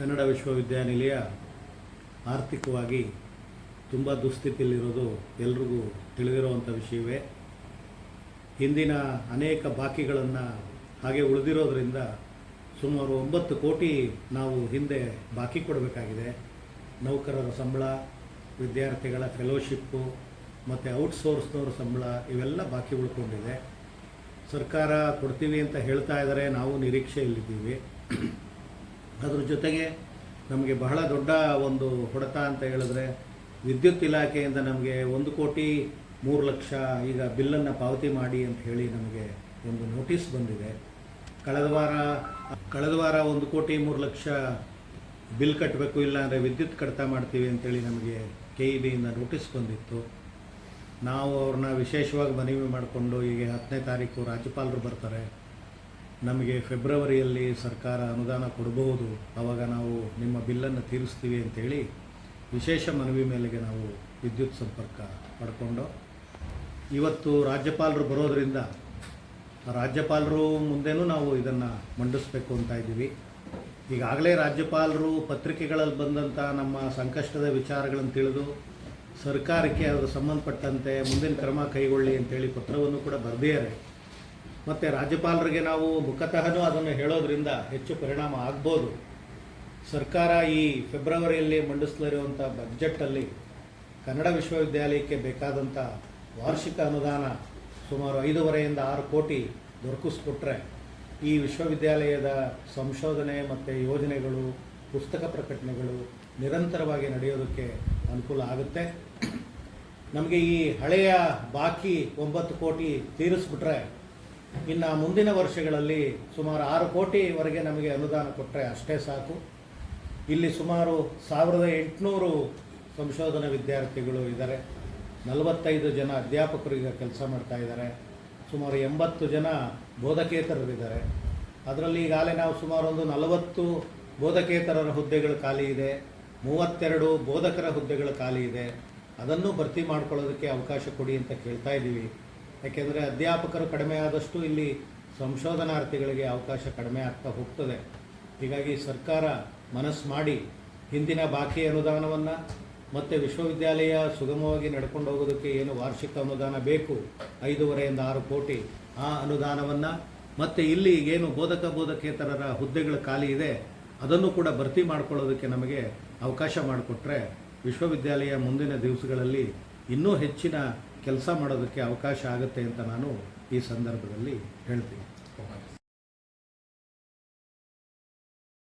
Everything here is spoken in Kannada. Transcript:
ಕನ್ನಡ ವಿಶ್ವವಿದ್ಯಾನಿಲಯ ಆರ್ಥಿಕವಾಗಿ ತುಂಬ ದುಸ್ಥಿತಿಯಲ್ಲಿರೋದು ಎಲ್ರಿಗೂ ತಿಳಿದಿರುವಂಥ ವಿಷಯವೇ. ಹಿಂದಿನ ಅನೇಕ ಬಾಕಿಗಳನ್ನು ಹಾಗೆ ಉಳಿದಿರೋದ್ರಿಂದ ಸುಮಾರು ಒಂಬತ್ತು ಕೋಟಿ ನಾವು ಹಿಂದೆ ಬಾಕಿ ಕೊಡಬೇಕಾಗಿದೆ. ನೌಕರರ ಸಂಬಳ, ವಿದ್ಯಾರ್ಥಿಗಳ ಫೆಲೋಶಿಪ್ಪು ಮತ್ತು ಔಟ್ಸೋರ್ಸ್ನವ್ರ ಸಂಬಳ ಇವೆಲ್ಲ ಬಾಕಿ ಉಳ್ಕೊಂಡಿದೆ. ಸರ್ಕಾರ ಕೊಡ್ತೀವಿ ಅಂತ ಹೇಳ್ತಾ ಇದ್ದಾರೆ ನಾವು ನಿರೀಕ್ಷೆಯಲ್ಲಿದ್ದೀವಿ. ಅದ್ರ ಜೊತೆಗೆ ನಮಗೆ ಬಹಳ ದೊಡ್ಡ ಒಂದು ಹೊಡೆತ ಅಂತ ಹೇಳಿದ್ರೆ ವಿದ್ಯುತ್ ಇಲಾಖೆಯಿಂದ ನಮಗೆ ಒಂದು ಕೋಟಿ ಮೂರು ಲಕ್ಷ ಈಗ ಬಿಲ್ಲನ್ನು ಪಾವತಿ ಮಾಡಿ ಅಂತ ಹೇಳಿ ನಮಗೆ ಒಂದು ನೋಟಿಸ್ ಬಂದಿದೆ. ಕಳೆದ ವಾರ ಕಳೆದ ವಾರ ಒಂದು ಕೋಟಿ ಮೂರು ಲಕ್ಷ ಬಿಲ್ ಕಟ್ಟಬೇಕು ಇಲ್ಲ ಅಂದರೆ ವಿದ್ಯುತ್ ಕಡಿತ ಮಾಡ್ತೀವಿ ಅಂತೇಳಿ ನಮಗೆ ಕೆ ಇ ಬಿಯಿಂದ ನೋಟಿಸ್ ಬಂದಿತ್ತು. ನಾವು ಅವ್ರನ್ನ ವಿಶೇಷವಾಗಿ ಮನವಿ ಮಾಡಿಕೊಂಡು ಈಗ ಹತ್ತನೇ ತಾರೀಕು ರಾಜ್ಯಪಾಲರು ಬರ್ತಾರೆ. ನಮಗೆ ಫೆಬ್ರವರಿಯಲ್ಲಿ ಸರ್ಕಾರ ಅನುದಾನ ಕೊಡಬಹುದು ಆವಾಗ ನಾವು ನಿಮ್ಮ ಬಿಲ್ಲನ್ನು ತೀರಿಸ್ತೀವಿ ಅಂತೇಳಿ ವಿಶೇಷ ಮನವಿ ಮೇಲೆಗೆ ನಾವು ವಿದ್ಯುತ್ ಸಂಪರ್ಕ ಪಡ್ಕೊಂಡು, ಇವತ್ತು ರಾಜ್ಯಪಾಲರು ಬರೋದರಿಂದ ರಾಜ್ಯಪಾಲರು ಮುಂದೆನೂ ನಾವು ಇದನ್ನು ಮಂಡಿಸ್ಬೇಕು ಅಂತ ಇದ್ದೀವಿ. ಈಗಾಗಲೇ ರಾಜ್ಯಪಾಲರು ಪತ್ರಿಕೆಗಳಲ್ಲಿ ಬಂದಂಥ ನಮ್ಮ ಸಂಕಷ್ಟದ ವಿಚಾರಗಳನ್ನು ತಿಳಿದು ಸರ್ಕಾರಕ್ಕೆ ಅದರ ಸಂಬಂಧಪಟ್ಟಂತೆ ಮುಂದಿನ ಕ್ರಮ ಕೈಗೊಳ್ಳಿ ಅಂತೇಳಿ ಪತ್ರವನ್ನು ಕೂಡ ಬರೆದಿದ್ದಾರೆ. ಮತ್ತು ರಾಜ್ಯಪಾಲರಿಗೆ ನಾವು ಮುಖತಃನೂ ಅದನ್ನು ಹೇಳೋದ್ರಿಂದ ಹೆಚ್ಚು ಪರಿಣಾಮ ಆಗ್ಬೋದು. ಸರ್ಕಾರ ಈ ಫೆಬ್ರವರಿಯಲ್ಲಿ ಮಂಡಿಸಲಿರುವಂಥ ಬಜೆಟಲ್ಲಿ ಕನ್ನಡ ವಿಶ್ವವಿದ್ಯಾಲಯಕ್ಕೆ ಬೇಕಾದಂಥ ವಾರ್ಷಿಕ ಅನುದಾನ ಸುಮಾರು ಐದೂವರೆಯಿಂದ ಆರು ಕೋಟಿ ದೊರಕಿಸ್ಕೊಟ್ರೆ ಈ ವಿಶ್ವವಿದ್ಯಾಲಯದ ಸಂಶೋಧನೆ ಮತ್ತು ಯೋಜನೆಗಳು, ಪುಸ್ತಕ ಪ್ರಕಟಣೆಗಳು ನಿರಂತರವಾಗಿ ನಡೆಯೋದಕ್ಕೆ ಅನುಕೂಲ ಆಗುತ್ತೆ. ನಮಗೆ ಈ ಹಳೆಯ ಬಾಕಿ ಒಂಬತ್ತು ಕೋಟಿ ತೀರಿಸ್ಬಿಟ್ರೆ ಇನ್ನು ಮುಂದಿನ ವರ್ಷಗಳಲ್ಲಿ ಸುಮಾರು ಆರು ಕೋಟಿವರೆಗೆ ನಮಗೆ ಅನುದಾನ ಕೊಟ್ಟರೆ ಅಷ್ಟೇ ಸಾಕು. ಇಲ್ಲಿ ಸುಮಾರು ಸಾವಿರದ ಎಂಟುನೂರು ಸಂಶೋಧನಾ ವಿದ್ಯಾರ್ಥಿಗಳು ಇದ್ದಾರೆ. ನಲವತ್ತೈದು ಜನ ಅಧ್ಯಾಪಕರು ಈಗ ಕೆಲಸ ಮಾಡ್ತಾ ಇದ್ದಾರೆ. ಸುಮಾರು ಎಂಬತ್ತು ಜನ ಬೋಧಕೇತರರಿದ್ದಾರೆ. ಅದರಲ್ಲಿ ಈಗಾಗಲೇ ನಾವು ಸುಮಾರು ಒಂದು ನಲವತ್ತು ಬೋಧಕೇತರರ ಹುದ್ದೆಗಳು ಖಾಲಿ ಇದೆ. ಮೂವತ್ತೆರಡು ಬೋಧಕರ ಹುದ್ದೆಗಳು ಖಾಲಿ ಇದೆ. ಅದನ್ನು ಭರ್ತಿ ಮಾಡ್ಕೊಳ್ಳೋದಕ್ಕೆ ಅವಕಾಶ ಕೊಡಿ ಅಂತ ಕೇಳ್ತಾ ಇದ್ದೀವಿ. ಯಾಕೆಂದರೆ ಅಧ್ಯಾಪಕರು ಕಡಿಮೆ ಆದಷ್ಟು ಇಲ್ಲಿ ಸಂಶೋಧನಾರ್ಥಿಗಳಿಗೆ ಅವಕಾಶ ಕಡಿಮೆ ಆಗ್ತಾ ಹೋಗ್ತದೆ. ಹೀಗಾಗಿ ಸರ್ಕಾರ ಮನಸ್ಸು ಮಾಡಿ ಹಿಂದಿನ ಬಾಕಿ ಅನುದಾನವನ್ನು ಮತ್ತು ವಿಶ್ವವಿದ್ಯಾಲಯ ಸುಗಮವಾಗಿ ನಡ್ಕೊಂಡು ಹೋಗೋದಕ್ಕೆ ಏನು ವಾರ್ಷಿಕ ಅನುದಾನ ಬೇಕು? ಐದೂವರೆಯಿಂದ ಆರು ಕೋಟಿ ಆ ಅನುದಾನವನ್ನು ಮತ್ತು ಇಲ್ಲಿ ಏನು ಬೋಧಕ ಬೋಧಕೇತರರ ಹುದ್ದೆಗಳು ಖಾಲಿ ಇದೆ, ಅದನ್ನು ಕೂಡ ಭರ್ತಿ ಮಾಡಿಕೊಳ್ಳೋದಕ್ಕೆ ನಮಗೆ ಅವಕಾಶ ಮಾಡಿಕೊಟ್ರೆ ವಿಶ್ವವಿದ್ಯಾಲಯ ಮುಂದಿನ ದಿವಸಗಳಲ್ಲಿ ಇನ್ನೂ ಹೆಚ್ಚಿನ ಕೆಲಸ ಮಾಡೋದಕ್ಕೆ ಅವಕಾಶ ಆಗುತ್ತೆ ಅಂತ ನಾನು ಈ ಸಂದರ್ಭದಲ್ಲಿ ಹೇಳ್ತೀನಿ.